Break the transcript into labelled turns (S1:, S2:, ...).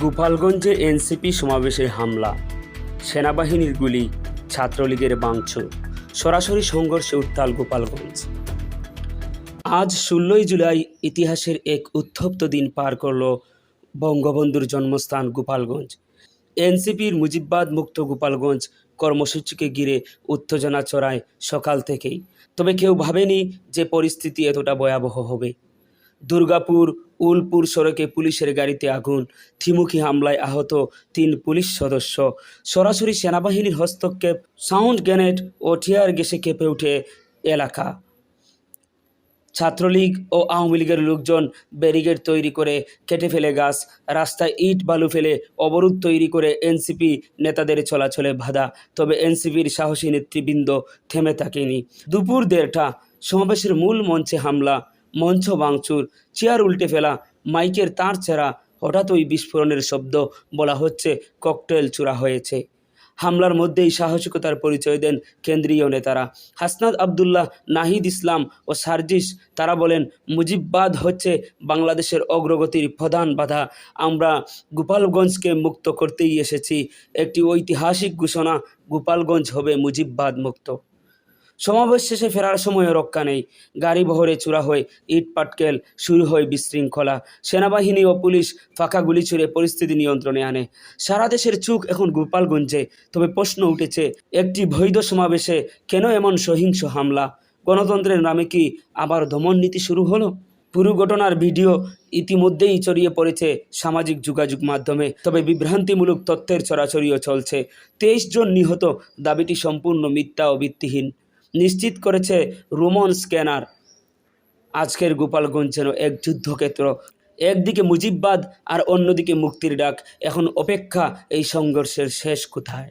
S1: গোপালগঞ্জে এনসিপি সমাবেশে হামলা। সেনাবাহিনীর গুলি, ছাত্রলীগের বাংচুর। সরাসরি সংঘর্ষে উত্তাল গোপালগঞ্জ। আজ ষোলোই জুলাই ইতিহাসের এক উত্তপ্ত দিন পার করল বঙ্গবন্ধুর জন্মস্থান গোপালগঞ্জ। এনসিপির মুজিববাদ মুক্ত গোপালগঞ্জ কর্মসূচিকে ঘিরে উত্তেজনা চড়ায় সকাল থেকেই। তবে কেউ ভাবেনি যে পরিস্থিতি এতটা ভয়াবহ হবে। দুর্গাপুর উলপুর সড়কে পুলিশের গাড়িতে আগুন। থিমুখি হামলায় আহত তিন পুলিশ সদস্য। সরাসরি সেনাবাহিনীর হস্তক্ষেপ, সাউন্ড গ্রেনেড ও টিয়ার গ্যাসে কেঁপে ওঠে এলাকা। ছাত্রলীগ ও আওয়ামী লীগের লোকজন ব্যারিগেড তৈরি করে কেটে ফেলে গাছ, রাস্তায় ইট, বালু ফেলে অবরোধ তৈরি করে এনসিপি নেতাদের চলাচলে বাধা। তবে এনসিপির সাহসী নেতৃবৃন্দ থেমে থাকেনি। দুপুর দেড়টা, সমাবেশের মূল মঞ্চে হামলা। মঞ্চ ভাঙচুর, চেয়ার উল্টে ফেলা, মাইকের তার ছেঁড়া হঠাৎ ওই বিস্ফোরণের শব্দ বলা হচ্ছে, ককটেল চূড়া হয়েছে। হামলার মধ্যেই সাহসিকতার পরিচয় দেন কেন্দ্রীয় নেতারা। হাসনাদ আবদুল্লাহ, নাহিদ ইসলাম ও সার্জিস, তারা বলেন, মুজিববাদ হচ্ছে বাংলাদেশের অগ্রগতির প্রধান বাধা। আমরা গোপালগঞ্জকে মুক্ত করতেই এসেছি। একটি ঐতিহাসিক ঘোষণা, গোপালগঞ্জ হবে মুজিববাদ মুক্ত। সমাবেশ শেষে ফেরার সময়ও রক্ষা নেই। গাড়ি বহরে চূড়া হয়ে ইট পাটকেল শুরু হয় বিশৃঙ্খলা। সেনাবাহিনী ও পুলিশ ফাঁকা গুলি ছুড়ে পরিস্থিতি নিয়ন্ত্রণে আনে। সারা দেশের চোখ এখন গোপালগঞ্জে। তবে প্রশ্ন উঠেছে, একটি বৈধ সমাবেশে কেন এমন সহিংস হামলা? গণতন্ত্রের নামে কি আবার দমন নীতি শুরু হলো? পুরো ঘটনার ভিডিও ইতিমধ্যেই ছড়িয়ে পড়েছে সামাজিক যোগাযোগ মাধ্যমে। তবে বিভ্রান্তিমূলক তথ্যের ছড়াছড়িও চলছে। তেইশ জন নিহত, দাবিটি সম্পূর্ণ মিথ্যা ও ভিত্তিহীন। নিশ্চিত করেছে রোমন স্ক্যানার। আজকের গোপালগঞ্জ যেন এক যুদ্ধক্ষেত্র, একদিকে মুজিববাদ আর অন্যদিকে মুক্তির ডাক। এখন অপেক্ষা এই সংঘর্ষের শেষ কোথায়?